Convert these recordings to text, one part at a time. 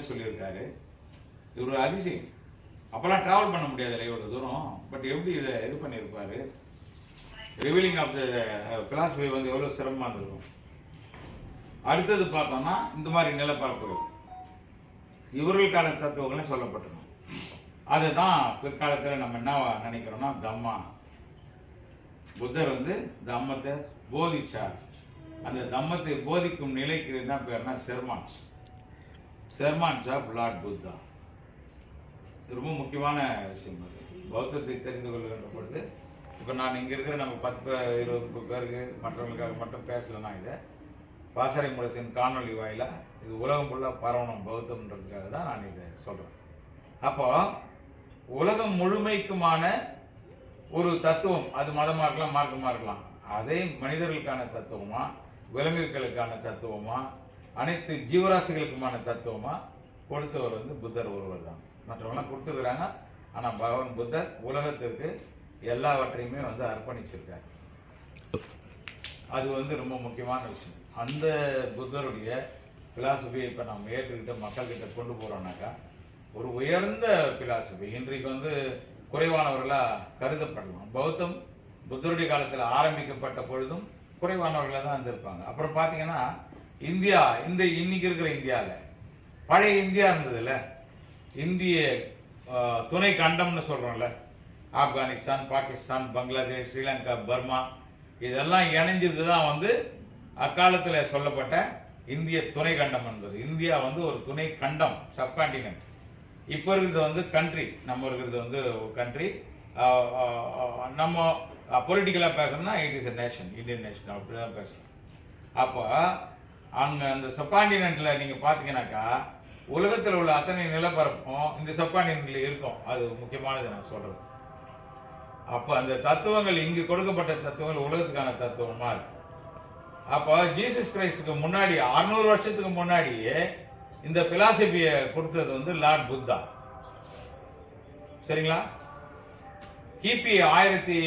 மாதிரி சொல்லியிருக்காரு. இது ஒரு அதிசயம். அப்பெல்லாம் டிராவல் பண்ண முடியாதுல்ல இவ்வளவு தூரம். பட் எப்படி இதை இது பண்ணியிருப்பாரு? ரிவீலிங் ஆஃப் த பிலாசபி வந்து எவ்வளவு சிரமமா இருந்திருக்கும். அடுத்தது பார்த்தோம்னா இந்த மாதிரி நிலப்பரப்புகள். இவர்களுக்கான தத்துவங்களை சொல்லப்பட்டிருக்கும். அதுதான் பிற்காலத்தில் நம்ம என்ன நினைக்கிறோம்னா தம்மா. புத்தர் வந்து தம்மத்தை போதிச்சார். அந்த தம்மத்தை போதிக்கும் நிலைக்கு என்ன பேர்னா sermons. Sermons of lord Buddha ரொம்ப முக்கியமான விஷயம். அது பௌத்தத்தை தெரிந்து கொள்கின்ற பொழுது இப்போ நான் இங்கே இருக்கிற நம்ம பத்து பேர் இருபது பேருக்கு மற்றவங்களுக்காக மட்டும் பேசலைன்னா இதை பாசறை முரசின் காணொளி வாயிலாக இது உலகம் ஃபுல்லாக பரவணும் பௌத்தம்ன்றதுக்காக தான் நான் இதை சொல்கிறேன் அப்போ உலகம் முழுமைக்குமான ஒரு தத்துவம் அது மதமாக இருக்கலாம் மார்க்கமாக இருக்கலாம் அதே மனிதர்களுக்கான தத்துவமா விலங்குகளுக்கான தத்துவமா அனைத்து ஜீவராசிகளுக்குமான தத்துவமா கொடுத்தவர் வந்து புத்தர் ஒருவர் தான். மற்றவங்களாம் கொடுத்துருக்குறாங்க. ஆனால் பகவான் புத்தர் உலகத்திற்கு எல்லாவற்றையுமே வந்து அர்ப்பணிச்சிருக்கார். அது வந்து ரொம்ப முக்கியமான விஷயம். அந்த புத்தருடைய பிலாசபியை இப்போ நம்ம ஏற்றுக்கிட்டு மக்கள்கிட்ட கொண்டு போகிறோம்னாக்கா ஒரு உயர்ந்த பிலாசபி இன்றைக்கு வந்து குறைவானவர்களாக கருதப்படலாம். பௌத்தம் புத்தருடைய காலத்தில் ஆரம்பிக்கப்பட்ட பொழுதும் குறைவானவர்களாக தான் இருந்திருப்பாங்க. அப்புறம் பார்த்தீங்கன்னா இந்தியா இந்த இன்னைக்கு இருக்கிற இந்தியாவில் பழைய இந்தியா இருந்ததுல்ல இந்திய துணை கண்டம்னு சொல்கிறோம்ல ஆப்கானிஸ்தான் பாகிஸ்தான் பங்களாதேஷ் ஸ்ரீலங்கா பர்மா. இதெல்லாம் இணைஞ்சது தான் வந்து அக்காலத்தில் சொல்லப்பட்ட இந்திய துணை கண்டம் என்பது. இந்தியா வந்து ஒரு துணை கண்டம் சப்காண்டினென்ட் இப்போ இருக்கிறது வந்து கண்ட்ரி நம்ம இருக்கிறது வந்து கண்ட்ரி நம்ம பொலிட்டிக்கலாக பேசணும்னா it is a nation Indian nation அப்படி தான் பேசணும். அப்போ அங்கே அந்த சப்காண்டினென்ட்டில் நீங்கள் பார்த்தீங்கன்னாக்கா உலகத்தில் உள்ள அத்தனை நிலப்பரப்பும் இந்த சப்காண்டினென்ட்டில் இருக்கும். அது முக்கியமானது நான் சொல்கிறது அப்போ அந்த தத்துவங்கள் இங்கு கொடுக்கப்பட்ட தத்துவங்கள் உலகத்துக்கான தத்துவமா இருக்கு. அப்போ ஜீசஸ் கிரைஸ்டுக்கு முன்னாடி அறுநூறு வருஷத்துக்கு முன்னாடியே இந்த பிலாசபியை கொடுத்தது வந்து லார்ட் புத்தா சரிங்களா? கிபி ஆயிரத்தி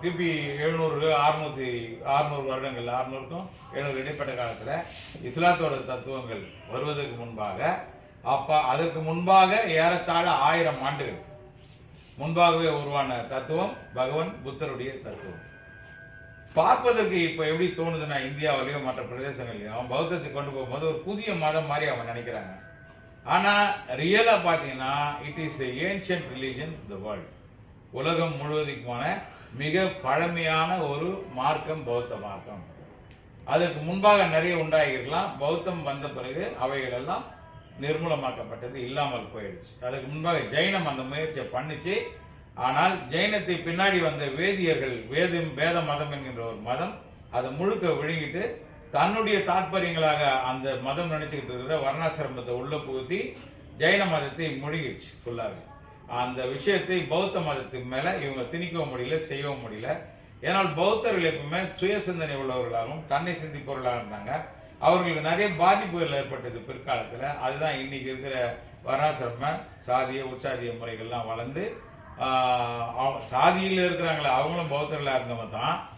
கிபி எழுநூறு அறுநூத்தி அறுநூறு வருடங்கள் அறுநூறுக்கும் எழுநூறு இடைப்பட்ட காலத்தில் இஸ்லாத்தோட தத்துவங்கள் வருவதற்கு முன்பாக அப்போ அதற்கு முன்பாக ஏறத்தாழ ஆயிரம் ஆண்டுகள் முன்பாகவே உருவான தத்துவம் பகவான் புத்தருடைய தத்துவம். பார்ப்பதற்கு இப்போ எப்படி தோணுதுன்னா இந்தியாவிலையும் மற்ற பிரதேசங்கள்லையும் பௌத்தத்தை கொண்டு போகும்போது ஒரு புதிய மதம் மாதிரி அவங்க நினைக்கிறாங்க. ஆனால் ரியலாக பார்த்தீங்கன்னா it is ancient religion the world உலகம் முழுவதுக்குமான மிக பழமையான ஒரு மார்க்கம் பௌத்த மார்க்கம். அதற்கு முன்பாக நிறைய உண்டாகிருக்கலாம் பௌத்தம் வந்த பிறகு அவைகள் எல்லாம் நிர்மூலமாக்கப்பட்டது இல்லாமல் போயிடுச்சு. அதுக்கு முன்பாக ஜெயினம் அந்த முயற்சியை பண்ணிச்சு. ஆனால் ஜெயினத்தை பின்னாடி வந்த வேதியர்கள் வேதம் வேத மதம் என்கின்ற ஒரு மதம் அதை முழுக்க விழுங்கிட்டு தன்னுடைய தாற்பயங்களாக அந்த மதம் நினைச்சுக்கிட்டு இருக்கிற வர்ணாசிரமத்தை உள்ள புகுத்தி ஜெயின மதத்தை முழுகிடுச்சு ஃபுல்லாக அந்த விஷயத்தை பௌத்த மதத்துக்கு மேலே இவங்க திணிக்கவும் முடியல செய்யவும் முடியல. ஏன்னால் பௌத்தர்கள் எப்பவுமே சுய சிந்தனை உள்ளவர்களாகவும் தன்னை சிந்திப்பவர்களாக இருந்தாங்க. அவர்களுக்கு நிறைய பாதிப்புகள் ஏற்பட்டது பிற்காலத்தில். அதுதான் இன்னைக்கு இருக்கிற வர்ணாசிரம சாதிய உற்சாதிய முறைகள்லாம் வளர்ந்து அவ- சாதியில் இருக்கிறாங்களே அவங்களும் பௌத்தர்களாக இருந்தவங்க தான்.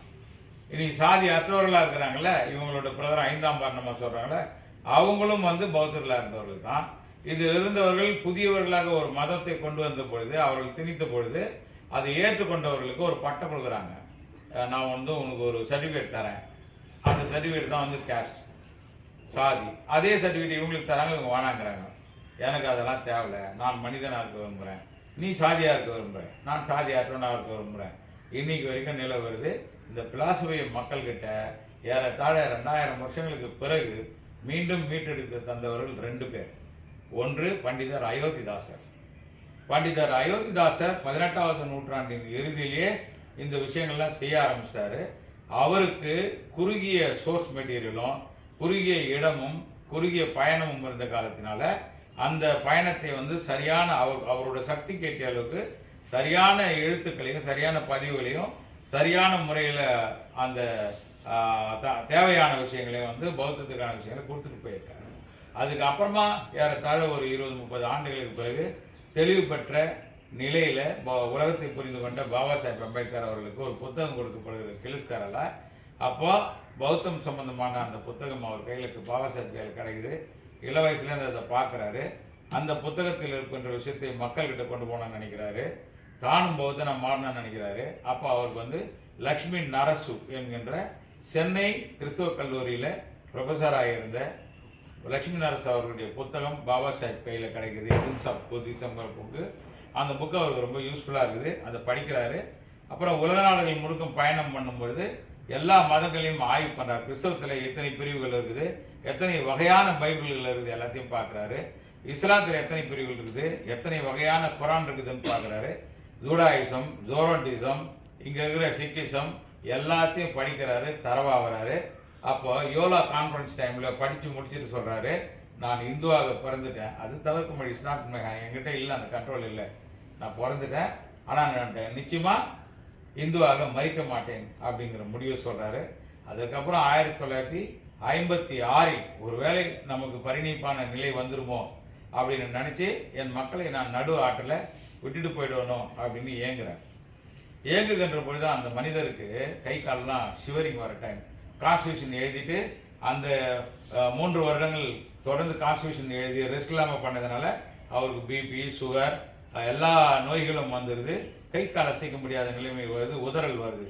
இன்னைக்கு சாதி அற்றவர்களாக இருக்கிறாங்கல்ல இவங்களோட பிரதர் ஐந்தாம் பார்ணமா சொல்கிறாங்களே அவங்களும் வந்து பௌத்தர்களாக இருந்தவர்கள் தான். இதில் இருந்தவர்கள் புதியவர்களாக ஒரு மதத்தை கொண்டு வந்த பொழுது அவர்கள் திணித்த பொழுது அதை ஏற்றுக்கொண்டவர்களுக்கு ஒரு பட்டம் கொடுக்குறாங்க. நான் வந்து உனக்கு ஒரு சர்டிஃபிகேட் தரேன். அந்த சர்டிஃபிகேட் தான் வந்து கேஸ்ட் சாதி. அதே சர்டிஃபிகேட் இவங்களுக்கு தராங்க இவங்க வாணாங்கிறாங்க எனக்கு அதெல்லாம் தேவையில்லை. நான் மனிதனாக இருக்க விரும்புகிறேன் நீ சாதியாக இருக்க விரும்புகிறேன் நான் சாதியாற்றவனாக இருக்க விரும்புகிறேன் இன்னைக்கு வரைக்கும் நில வருது. இந்த பிலாசபியை மக்கள்கிட்ட ஏறத்தாழ ரெண்டாயிரம் வருஷங்களுக்கு பிறகு மீண்டும் மீட்டெடுத்து தந்தவர்கள் ரெண்டு பேர். ஒன்று பண்டிதர் அயோத்திதாசர். பண்டிதர் அயோத்திதாசர் பதினெட்டாவது நூற்றாண்டின் இறுதியிலேயே இந்த விஷயங்கள்லாம் செய்ய ஆரம்பிச்சிட்டாரு அவருக்கு குறுகிய சோர்ஸ் மெட்டீரியலும் குறுகிய இடமும் குறுகிய பயணமும் இருந்த காலத்தினால அந்த பயணத்தை வந்து சரியான அவர் அவரோட சக்தி கேட்டிய அளவுக்கு சரியான எழுத்துக்களையும் சரியான பதிவுகளையும் சரியான முறையில் அந்த த- தேவையான விஷயங்களையும் வந்து பௌத்தத்துக்கான விஷயங்களை கொடுத்துட்டு போயிருக்காரு. அதுக்கு அப்புறமா ஏறத்தாழ ஒரு இருபது முப்பது ஆண்டுகளுக்கு பிறகு தெளிவு பெற்ற நிலையில் ப- உலகத்தை புரிந்து கொண்ட பாபா சாஹேப் அம்பேத்கர் அவர்களுக்கு ஒரு புத்தகம் கொடுக்கப்படுகிறது கிளிஸ்கரில் அப்போ பௌத்தம் சம்பந்தமான அந்த புத்தகம் அவர் கையிலுக்கு பாபா சாஹேப் கையில் கிடைக்குது. இள வயசுலேருந்து அதை பார்க்குறாரு. அந்த புத்தகத்தில் இருக்கின்ற விஷயத்தை மக்கள்கிட்ட கொண்டு போகணும்னு நினைக்கிறாரு. தானும் பௌத்தனாக மாறணும்னு நினைக்கிறாரு. அப்போ அவருக்கு வந்து லக்ஷ்மி நரசு என்கின்ற சென்னை கிறிஸ்துவ கல்லூரியில் ப்ரொஃபஸராக இருந்த லட்சுமி நரசு அவர்களுடைய புத்தகம் பாபா சாஹிப் கையில் கிடைக்குது எசன்ஸ் ஆஃப் புத்திசம்ங்கிற புக்கு அந்த புக்கு அவருக்கு ரொம்ப யூஸ்ஃபுல்லாக இருக்குது. அதை படிக்கிறாரு. அப்புறம் உலக நாடுகள் முழுக்கும் பயணம் பண்ணும்பொழுது எல்லா மதங்களையும் ஆய்வு பண்ணுறாரு கிறிஸ்தவத்தில் எத்தனை பிரிவுகள் இருக்குது எத்தனை வகையான பைபிள்கள் இருக்குது எல்லாத்தையும் பார்க்குறாரு. இஸ்லாத்தில் எத்தனை பிரிவுகள் இருக்குது எத்தனை வகையான குரான் இருக்குதுன்னு பார்க்குறாரு. ஜூடாயிசம் ஜோரோட்டிசம் இங்கே இருக்கிற சிக்கிசம் எல்லாத்தையும் படிக்கிறாரு தரவாகிறாரு அப்போ யோலா கான்ஃபரன்ஸ் டைமில் படித்து முடிச்சுட்டு சொல்கிறாரு நான் இந்துவாக பிறந்துட்டேன். அது தவிர்க்க முடியும். இட்ஸ் நாட் மை என்கிட்ட இல்லை அந்த கண்ட்ரோல் இல்லை. நான் பிறந்துட்டேன். ஆனால் நான் நிச்சயமாக இந்துவாக மறிக்க மாட்டேன் அப்படிங்கிற முடிவை சொல்கிறாரு அதுக்கப்புறம் ஆயிரத்தி தொள்ளாயிரத்தி ஐம்பத்தி ஆறில் ஒருவேளை நமக்கு பரிணிப்பான நிலை வந்துருமோ அப்படின்னு நினச்சி என் மக்களை நான் நடு ஆற்றில் விட்டுட்டு போயிடணும் அப்படின்னு ஏங்குறேன் ஏங்குகின்ற பொழுது அந்த மனிதருக்கு கை காலெல்லாம் ஷிவரிங் வர டைம் கான்ஸ்டியூஷன் எழுதிட்டு அந்த மூன்று வருடங்கள் தொடர்ந்து கான்ஸ்டியூஷன் எழுதி ரெஸ்ட் இல்லாமல் பண்ணதுனால அவருக்கு பிபி சுகர் எல்லா நோய்களும் வந்துடுது கை கால் அசைக்க முடியாத நிலைமை வருது உதறல் வருது.